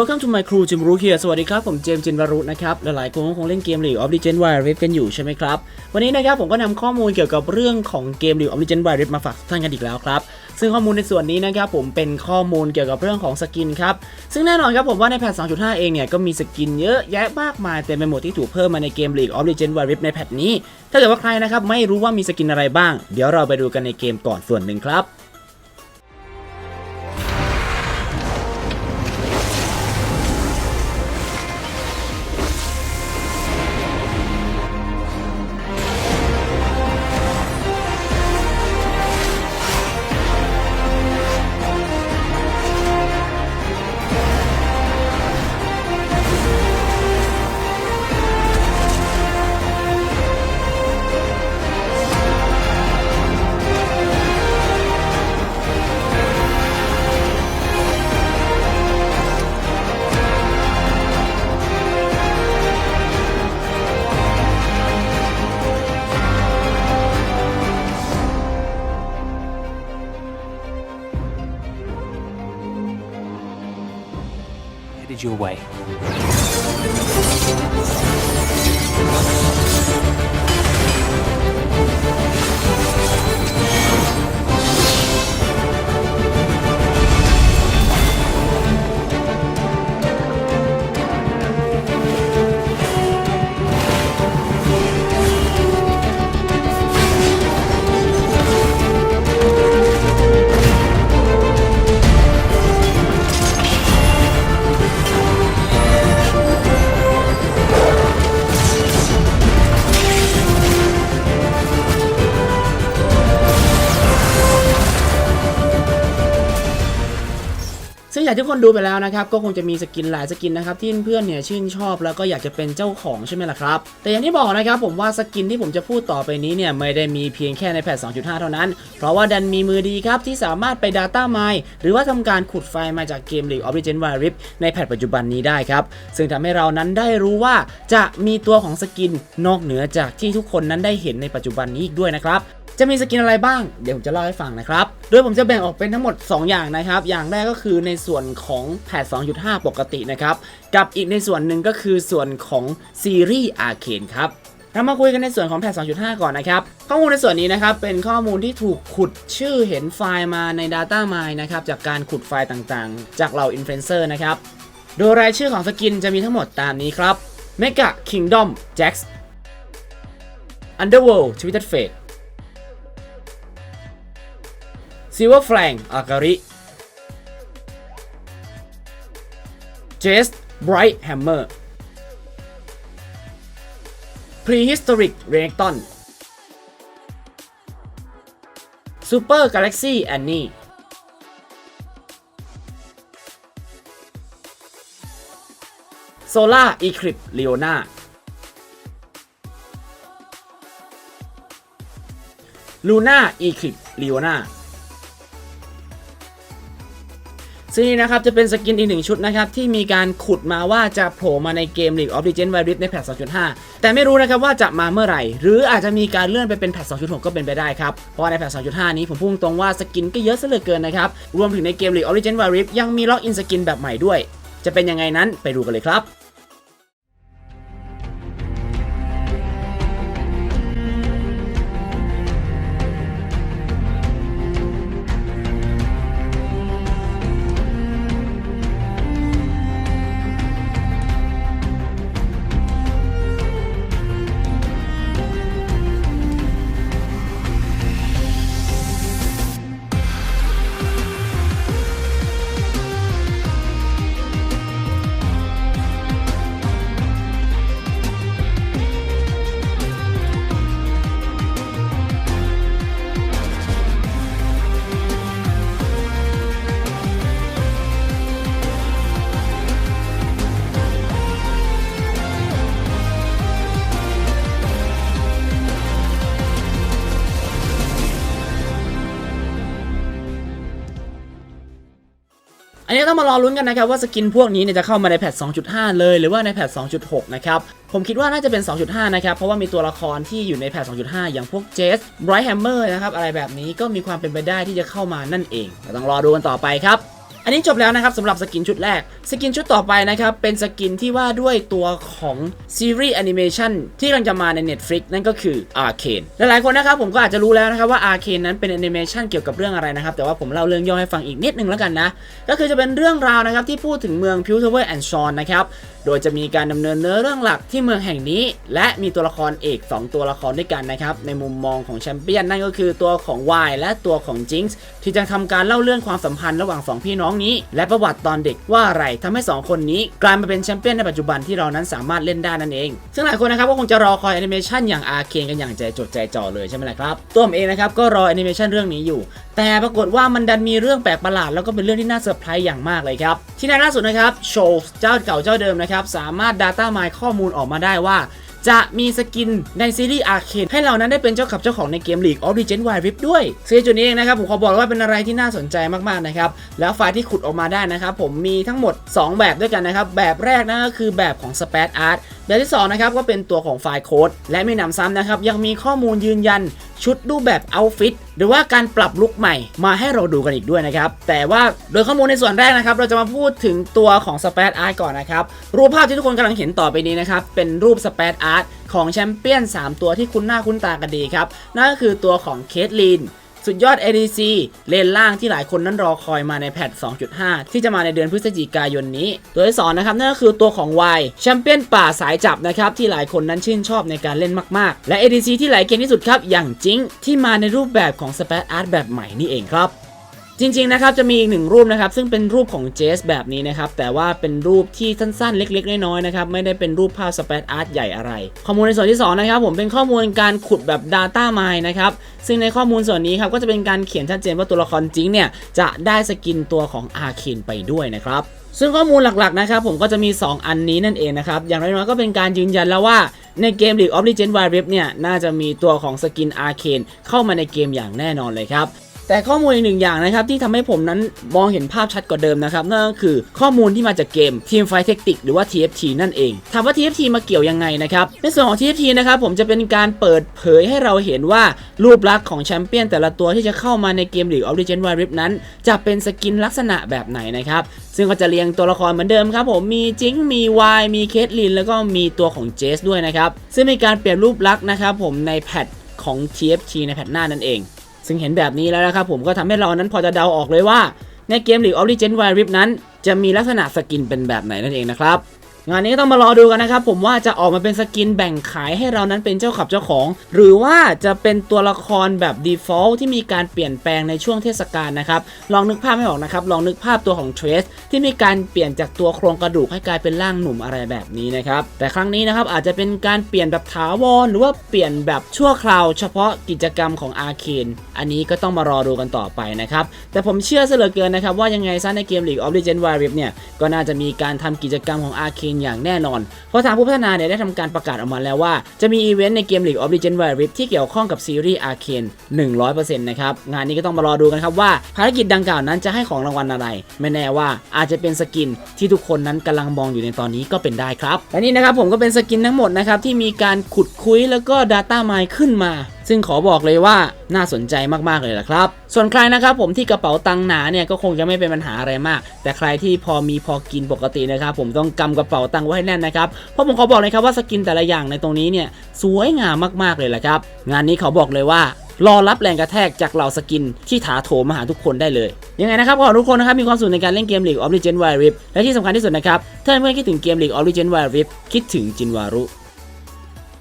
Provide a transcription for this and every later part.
Welcome to my crew จิมรูเฮียสวัสดีครับ ผมเจมส์จินวารุนะครับ หลายๆคนก็คงเล่นเกม League of Legends Wild Rift กันอยู่ใช่ไหมครับ วันนี้นะครับผมก็นำข้อมูลเกี่ยวกับเรื่องของเกม League of Legends Wild Rift มาฝากทุกท่านกันอีกแล้วครับ ซึ่งข้อมูลในส่วนนี้นะครับผมเป็นข้อมูลเกี่ยวกับเรื่องของสกินครับ ซึ่งแน่นอนครับผมว่าในแพท 2.5 เองเนี่ยก็มีสกินเยอะแยะมากมายเต็มไปหมดที่ถูกเพิ่มมาในเกม League of Legends Wild Rift ในแพทนี้ ถ้าเกิดว่าใครนะครับไม่รู้ว่ามีสกินอะไรบ้าง เดี๋ยวเราไปดูกันในเกมก่อนส่วนหนึ่งครับ your way. ซึ่งอย่างที่ทุกคนดูไปแล้วนะครับ ก็คงจะมีสกินหลายสกินนะครับที่เพื่อนเนี่ยชื่นชอบแล้วก็อยากจะเป็นเจ้าของใช่ไหมล่ะครับ แต่อย่างที่บอกนะครับผมว่าสกินที่ผมจะพูดต่อไปนี้เนี่ยไม่ได้มีเพียงแค่ในแพท2.5 เท่านั้น เพราะว่าดันมีมือดีครับที่สามารถไป Data Mine หรือว่าทำการขุดไฟล์มาจากเกม League of Legends Wild Rift ในแพทปัจจุบันนี้ได้ครับ ซึ่งทำให้เรานั้นได้รู้ว่าจะมีตัวของสกินนอกเหนือจากที่ทุกคนนั้นได้เห็นในปัจจุบันนี้อีกด้วยนะครับ จะมีสกินอะไรบ้าง เดี๋ยวผมจะเล่าให้ฟังนะครับ โดยผมจะแบ่งออกเป็นทั้งหมด 2 อย่างนะครับ อย่างแรกก็คือในส่วนของแพท 2.5 ปกตินะครับ กับอีกในส่วนหนึ่งก็คือส่วนของซีรีส์อาเคนครับเรามาคุยกันในส่วนของแพท 2.5 ก่อนนะครับ ข้อมูลในส่วนนี้นะครับ เป็นข้อมูลที่ถูกขุดชื่อเห็นไฟล์มาใน Data Mine นะครับ จากการขุดไฟล์ต่างๆ จากเหล่าอินฟลูเอนเซอร์นะครับ โดยรายชื่อของสกินจะมีทั้งหมดตามนี้ครับ Mega Kingdom Jax Underworld Twisted Fate ซิลเวอร์แฟลงอาการิเจสไบรท์แฮมเมอร์พรีฮิสตอริกเรเนตันซูเปอร์กาแล็กซี่แอนนี่โซล่าอีคลิปเลโอนาลูน่าอีคลิปเลโอนา งนี่นะครับจะเป็นสกินอีกหนึ่งชุดนะครับที่มีการขุดมาว่าจะโผล่มาในเกม League of Legends Wild Rift ในแพท2.5 แต่ไม่รู้นะครับว่าจะมาเมื่อไหร่ หรืออาจจะมีการเลื่อนไปเป็นแพท2.6 ก็เป็นไปได้ครับ เพราะในแพท2.5 นี้ผมพูดตรงว่าสกินก็เยอะซะเหลือเกินนะครับ รวมถึงในเกม League of Legends Wild Rift ยังมีล็อกอินสกินแบบใหม่ด้วย จะเป็นยังไงนั้นไปดูกันเลยครับ อันนี้ต้องมารอลุ้นกันนะครับว่าสกินพวกนี้เนี่ยจะเข้ามาในแพท 2.5 เลยหรือว่าในแพท 2.6 นะครับผมคิดว่าน่าจะเป็น 2.5 นะครับ เพราะว่ามีตัวละครที่อยู่ในแพท 2.5 อย่างพวกเจสไบรท์แฮมเมอร์นะครับ อะไรแบบนี้ก็มีความเป็นไปได้ที่จะเข้ามานั่นเองแต่ต้องรอดูกันต่อไปครับ อันนี้จบแล้วนะครับสำหรับสกินชุดแรก สกินชุดต่อไปนะครับ เป็นสกินที่ว่าด้วยตัวของซีรีส์แอนิเมชันที่กำลังจะมาใน Netflix นั่นก็คือ Arcane หลายๆคนนะครับผมก็อาจจะรู้แล้วนะครับว่า Arcane นั้นเป็นแอนิเมชันเกี่ยวกับเรื่องอะไรนะครับ แต่ว่าผมเล่าเรื่องย่อให้ฟังอีกนิดนึงแล้วกันนะ ก็คือจะเป็นเรื่องราวนะครับที่พูดถึงเมือง p u t e r e and Sean นนะครับ โดยจะมีการดำเนินเนื้อเรื่องหลักที่เมืองแห่งนี้ และมีตัวละครเอก 2 ตัวละครด้วยกันนะครับ ในมุมมองของแชมเปี้ยนนั่นก็คือตัวของ Y และตัวของ Jinx ที่จะทำการเล่าเรื่องความสัมพันธ์ระหว่าง 2 พี่น้องนี้ และประวัติตอนเด็กว่าอะไรทำให้ 2 คนนี้ กลายมาเป็นแชมเปี้ยนในปัจจุบันที่เรานั้นสามารถเล่นได้นั่นเอง ซึ่งหลายคนนะครับก็คงจะรอคอยแอนิเมชันอย่างอาเคนกันอย่างใจจดใจจ่อเลยใช่ไหมล่ะครับ ตัวผมเองนะครับก็รอแอนิเมชันเรื่องนี้อยู่ แต่ปรากฏว่ามันดันมีเรื่องแปลกประหลาดแล้วก็เป็นเรื่องที่น่าเซอร์ไพรส์อย่างมากเลยครับ ที่ในล่าสุดนะครับโชว์เจ้าเก่าเจ้าเดิมนะครับสามารถ Data Mine ข้อมูลออกมาได้ว่า จะมีสกินในซีรีส์อาร์เคนให้เรานั้นได้เป็นเจ้าขับเจ้าของในเกม League of Legends Wild Rift ด้วยซึ่งจุดนี้เองนะครับผมขอบอกว่าเป็นอะไรที่น่าสนใจมากๆนะครับแล้วไฟล์ที่ขุดออกมาได้นะครับผมมีทั้งหมด 2 แบบด้วยกันนะครับแบบแรกนั่นก็คือแบบของ Spat Art แบบที่2นะครับก็เป็นตัวของไฟล์โค้ดและมีหนำซ้ำนะครับ ยังมีข้อมูลยืนยันชุดรูปแบบเอาฟิตหรือว่าการปรับลุคใหม่มาให้เราดูกันอีกด้วยนะครับ แต่ว่าโดยข้อมูลในส่วนแรกนะครับ เราจะมาพูดถึงตัวของ Spat Art ก่อนนะครับ รูปภาพที่ทุกคนกำลังเห็นต่อไปนี้นะครับ เป็นรูป Spat Art ของแชมเปี้ยน 3 ตัวที่คุ้นหน้าคุ้นตากันดีครับ นั่นก็คือตัวของเคทลีน สุดยอด ADC เลนล่างที่หลายคนนั้นรอคอยมาในแพท 2.5 ที่จะมาในเดือนพฤศจิกายนนี้ ตัวที่สองนะครับนั่นก็คือตัวของวายแชมเปี้ยนป่าสายจับนะครับที่หลายคนนั้นชื่นชอบในการเล่นมาก ๆ และ ADC ที่ไหลเก่งที่สุดครับอย่างจิงที่มาในรูปแบบของสเปซอาร์ตแบบใหม่นี่เองครับ จริงๆนะครับจะมีอีกหนึ่งรูปนะครับซึ่งเป็นรูปของเจสแบบนี้นะครับแต่ว่าเป็นรูปที่สั้นๆ เล็กๆ น้อยๆนะครับไม่ได้เป็นรูปภาพสเปซอาร์ตใหญ่อะไร ข้อมูลในส่วนที่ 2 นะครับผมเป็นข้อมูลการขุดแบบ Data Mine นะครับซึ่งในข้อมูลส่วนนี้ครับก็จะเป็นการเขียนชัดเจนว่าตัวละครจริงเนี่ยจะได้สกินตัวของอาคินไปด้วยนะครับซึ่งข้อมูลหลักๆนะครับผมก็จะมี 2 อันนี้นั่นเองนะครับ อย่างน้อยๆก็เป็นการยืนยันแล้วว่าในเกม League of Legends Wild Rift เนี่ยน่าจะมีตัวของสกินอาเคนเข้ามาในเกมอย่างแน่นอนเลยครับ แต่ข้อมูลอีกหนึ่งอย่างนะครับที่ทำให้ผมนั้นมองเห็นภาพชัดกว่าเดิมนะครับนั่นก็คือข้อมูลที่มาจากเกม Team Fight Tactics หรือว่า TFT นั่นเองถามว่า TFT มาเกี่ยวยังไงนะครับในส่วนของ TFT นะครับผมจะเป็นการเปิดเผยให้เราเห็นว่ารูปลักษณ์ของแชมเปี้ยนแต่ละตัวที่จะเข้ามาในเกม League of Legends Wild Rift นั้น จะเป็นสกินลักษณะแบบไหนนะครับซึ่งก็จะเรียงตัวละครเหมือนเดิมครับผมมีจิงมีวายมีเคทลินแล้วก็มีตัวของเจสด้วยนะครับซึ่งมีการเปลี่ยนรูปลักษณ์นะครับผมในแพทของ TFT ในแพทหน้านั่นเอง ซึ่งเห็นแบบนี้แล้วนะครับผมก็ทำให้เรานั้นพอจะเดาออกเลยว่า ในเกม League of Legends Wild Rift นั้น จะมีลักษณะสกินเป็นแบบไหนนั่นเองนะครับ งานนี้ต้องมารอดูกันนะครับผมว่าจะออกมาเป็นสกินแบ่งขายให้เรานั้นเป็นเจ้าขับเจ้าของ หรือว่าจะเป็นตัวละครแบบ default ที่มีการเปลี่ยนแปลงในช่วงเทศกาลนะครับลองนึกภาพไม่ออกนะครับลองนึกภาพตัวของ Trace ที่มีการเปลี่ยนจากตัวโครงกระดูกให้กลายเป็นร่างหนุ่มอะไรแบบนี้นะครับแต่ครั้งนี้นะครับอาจจะเป็นการเปลี่ยนแบบถาวรหรือว่าเปลี่ยนแบบชั่วคราว เฉพาะกิจกรรมของ Arcane อันนี้ก็ต้องมารอดูกันต่อไปนะครับแต่ผมเชื่อเสลือเกินนะครับว่ายังไงซะในเกม League of Legends Wild Rift เนี่ยก็น่าจะมีการทำกิจกรรมของ Arcane อย่างแน่นอน เพราะทางผู้พัฒนาเนี่ยได้ทำการประกาศออกมาแล้วว่า จะมีอีเวนต์ในเกม League of Legends Wild Rift ที่เกี่ยวข้องกับซีรีส์ Arcane 100%นะครับ งานนี้ก็ต้องมารอดูกันครับว่า ภารกิจดังกล่าวนั้นจะให้ของรางวัลอะไร ไม่แน่ว่าอาจจะเป็นสกินที่ทุกคนนั้นกำลังมองอยู่ในตอนนี้ก็เป็นได้ครับและนี่นะครับผมก็เป็นสกินทั้งหมดนะครับที่มีการขุดคุยแล้วก็ Data Mine ขึ้นมา ซึ่งขอบอกเลยว่าน่าสนใจมากๆเลยล่ะครับ ส่วนใครนะครับผมที่กระเป๋าตังค์หนาเนี่ยก็คงจะไม่เป็นปัญหาอะไรมาก แต่ใครที่พอมีพอกินปกตินะครับผมต้องกำกระเป๋าตังค์ไว้ให้แน่นนะครับเพราะผมขอบอกเลยครับว่าสกินแต่ละอย่างในตรงนี้เนี่ยสวยงามมากๆเลยละครับ งานนี้ขอบอกเลยว่ารอรับแรงกระแทกจากเหล่าสกินที่ถาโถมมาหาทุกคนได้เลย ยังไงนะครับ ขอทุกคนนะครับ มีความสุขในการเล่นเกม League of Legends Wild Rift และที่สำคัญที่สุดนะครับ ถ้าเพื่อนคิดถึงเกม League of Legends Wild Rift คิดถึงจินวารุ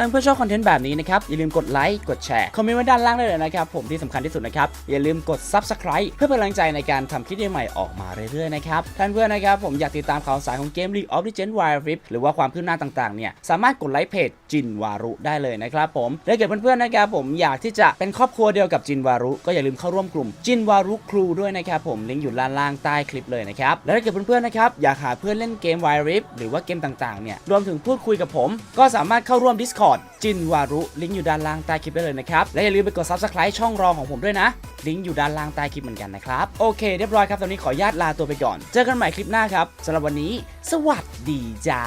ถ้าเพื่อชอบคอนเทนต์แบบนี้นะครับ อย่าลืมกดไลค์ กดแชร์ คอมเมนต์ไว้ด้านล่างได้เลยนะครับ ผมที่สำคัญที่สุดนะครับ อย่าลืมกด Subscribe เพื่อเป็นกำลังใจในการทำคลิปใหม่ๆออกมาเรื่อยๆนะครับ ท่านเพื่อนนะครับ ผมอยากติดตามข่าวสารของเกม League of Legends Wild Rift หรือว่าความคืบหน้าต่างๆ เนี่ย สามารถกดไลค์เพจจินวารุได้เลยนะครับผมและเกิดเพื่อนๆนะครับผมอยากที่จะเป็นครอบครัวเดียวกับจินวารุ ก็อย่าลืมเข้าร่วมกลุ่มจินวารุครูด้วยนะครับผมลิงก์อยู่ด้านล่างใต้คลิปเลยนะครับและถ้าเกิดเพื่อนๆนะครับอยากหาเพื่อนเล่นเกม Wild Rift หรือว่าเกมต่างๆเนี่ยรวมถึงพูดคุยกับผม ก็สามารถเข้าร่วม Discord จินวารุลิงก์อยู่ด้านล่างใต้คลิปได้เลยนะครับ และอย่าลืมไปกด Subscribe ช่องรองของผมด้วยนะ ลิงก์อยู่ด้านล่างใต้คลิปเหมือนกันนะครับ โอเคเรียบร้อยครับ ตอนนี้ขออนุญาตลาตัวไปก่อน เจอกันใหม่คลิปหน้าครับสำหรับวันนี้ สวัสดีจ้า